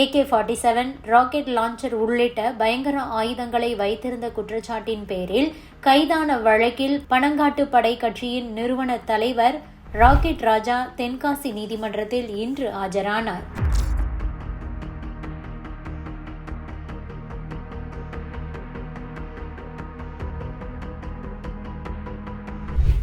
AK forty seven rocket launcher உள்ளிட்ட பயங்கர ஆயுதங்களை வைத்திருந்த குற்றச்சாட்டின் பேரில் கைதான வழக்கில் பனங்காட்டு படை கட்சியின் நிறுவன தலைவர் ராக்கெட் ராஜா தென்காசி நீதிமன்றத்தில் இன்று ஆஜரானார்.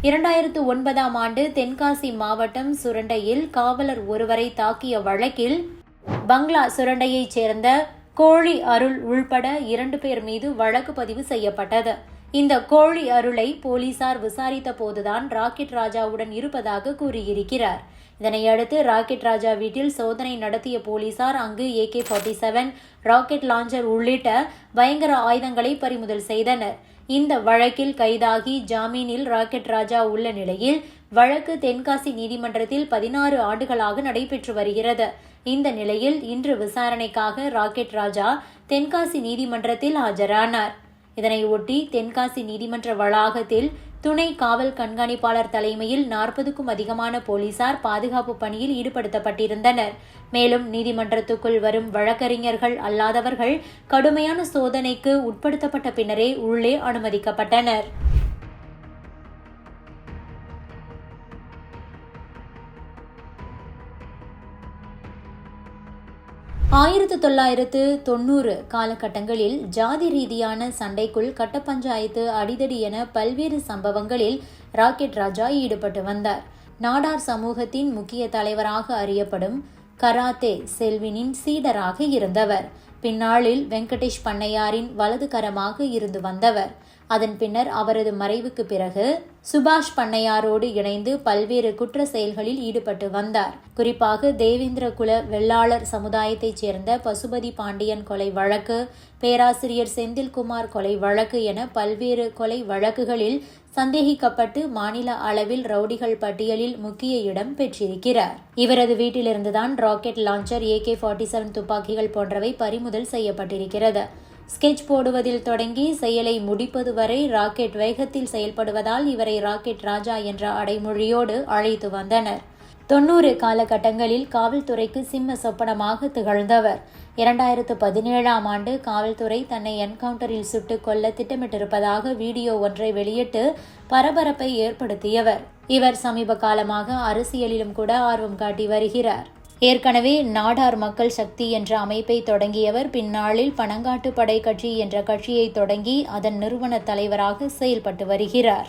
இரண்டாயிரத்து ஒன்பதாம் ஆண்டு தென்காசி மாவட்டம் சுரண்டையில் காவலர் ஒருவரை தாக்கிய வழக்கில் பங்களா சுரண்டையைச் சேர்ந்த கோழி அருள் உள்பட இரண்டு பேர் மீது வழக்கு பதிவு செய்யப்பட்டது. இந்த கோழி அருளை போலீசார் விசாரித்த போதுதான் ராக்கெட் ராஜாவுடன் இருப்பதாக கூறியிருக்கிறார். இதனையடுத்து ராக்கெட் ராஜா வீட்டில் சோதனை நடத்திய போலீசார் அங்கு AK forty seven rocket launcher உள்ளிட்ட பயங்கர ஆயுதங்களை பறிமுதல் செய்தனர். இந்த வழக்கில் கைதாகி ஜாமீனில் ராக்கெட் ராஜா உள்ள நிலையில் வழக்கு தென்காசி நீதிமன்றத்தில் பதினாறு ஆண்டுகளாக நடைபெற்று வருகிறது. இந்த நிலையில் இன்று விசாரணைக்காக ராக்கெட் ராஜா தென்காசி நீதிமன்றத்தில் ஆஜரானார். இதனை ஒட்டி தென்காசி நீதிமன்ற வளாகத்தில் துணை காவல் கண்காணிப்பாளர் தலைமையில் நாற்பதுக்கும் அதிகமான போலீசார் பாதுகாப்பு பணியில் ஈடுபடுத்தப்பட்டிருந்தனர். மேலும் நீதிமன்றத்துக்குள் வரும் வழக்கறிஞர்கள் அல்லாதவர்கள் கடுமையான சோதனைக்கு உட்படுத்தப்பட்ட பின்னரே உள்ளே அனுமதிக்கப்பட்டனர். ஆயிரத்து தொள்ளாயிரத்து தொண்ணூறு காலகட்டங்களில் ஜாதி ரீதியான சண்டைக்குள் கட்ட பஞ்சாயத்து அடிதடி என பல்வேறு சம்பவங்களில் ராக்கெட் ராஜா ஈடுபட்டு வந்தார். நாடார் சமூகத்தின் முக்கிய தலைவராக அறியப்படும் கராத்தே செல்வினின் சீடராக இருந்தவர். பின்னாளில் வெங்கடேஷ் பண்ணையாரின் வலதுகரமாக இருந்து வந்தவர். அதன் பின்னர் அவரது மறைவுக்கு பிறகு சுபாஷ் பண்ணையாரோடு இணைந்து பல்வேறு குற்ற செயல்களில் ஈடுபட்டு வந்தார். குறிப்பாக தேவேந்திர குல வெள்ளாளர் சமுதாயத்தைச் சேர்ந்த பசுபதி பாண்டியன் கொலை வழக்கு பேராசிரியர் செந்தில்குமார் கொலை வழக்கு என பல்வேறு கொலை வழக்குகளில் சந்தேகிக்கப்பட்டு மாநில அளவில் ரவுடிகள் பட்டியலில் முக்கிய இடம் பெற்றிருக்கிறார். இவரது வீட்டிலிருந்துதான் rocket launcher AK forty seven துப்பாக்கிகள் போன்றவை பறிமுதல் செய்யப்பட்டிருக்கிறது. ஸ்கெட்ச் போடுவதில் தொடங்கி செயலை முடிப்பது வரை ராக்கெட் வேகத்தில் செயல்படுவதால் இவரை ராக்கெட் ராஜா என்ற அடைமொழியோடு அழைத்து வந்தனர். தொன்னூறு காலகட்டங்களில் காவல்துறைக்கு சிம்ம சொப்பனமாக திகழ்ந்தவர். இரண்டாயிரத்து பதினேழாம் ஆண்டு காவல்துறை தன்னை என்கவுண்டரில் சுட்டுக் கொல்ல திட்டமிட்டிருப்பதாக வீடியோ ஒன்றை வெளியிட்டு பரபரப்பை ஏற்படுத்தியவர். இவர் சமீப காலமாக அரசியலிலும் கூட ஆர்வம் காட்டி வருகிறார். ஏற்கனவே நாடார் மக்கள் சக்தி என்ற அமைப்பை தொடங்கியவர் பின்னாளில் பனங்காட்டு படை கட்சி என்ற கட்சியை தொடங்கி அதன் நிறுவன தலைவராக செயல்பட்டு வருகிறார்.